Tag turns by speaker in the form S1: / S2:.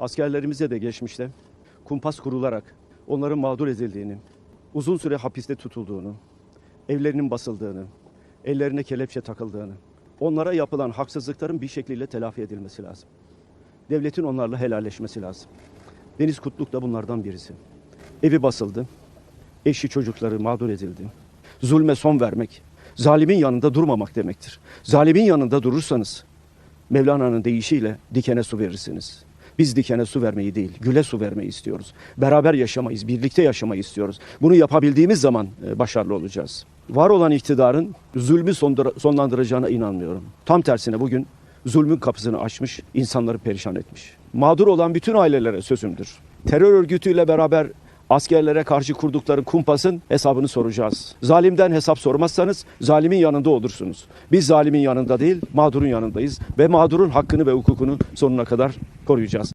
S1: Askerlerimize de geçmişte kumpas kurularak onların mağdur edildiğini, uzun süre hapiste tutulduğunu, evlerinin basıldığını, ellerine kelepçe takıldığını, onlara yapılan haksızlıkların bir şekliyle telafi edilmesi lazım. Devletin onlarla helalleşmesi lazım. Deniz Kutluk da bunlardan birisi. Evi basıldı, eşi çocukları mağdur edildi. Zulme son vermek, zalimin yanında durmamak demektir. Zalimin yanında durursanız Mevlana'nın deyişiyle dikene su verirsiniz. Biz dikene su vermeyi değil, güle su vermeyi istiyoruz. Beraber yaşamayız, birlikte yaşamayı istiyoruz. Bunu yapabildiğimiz zaman e, başarılı olacağız. Var olan iktidarın zulmü sonlandıracağına inanmıyorum. Tam tersine bugün zulmün kapısını açmış, insanları perişan etmiş. Mağdur olan bütün ailelere sözümdür. Terör örgütüyle beraber askerlere karşı kurdukları kumpasın hesabını soracağız. Zalimden hesap sormazsanız zalimin yanında olursunuz. Biz zalimin yanında değil, mağdurun yanındayız ve mağdurun hakkını ve hukukunu sonuna kadar koruyacağız.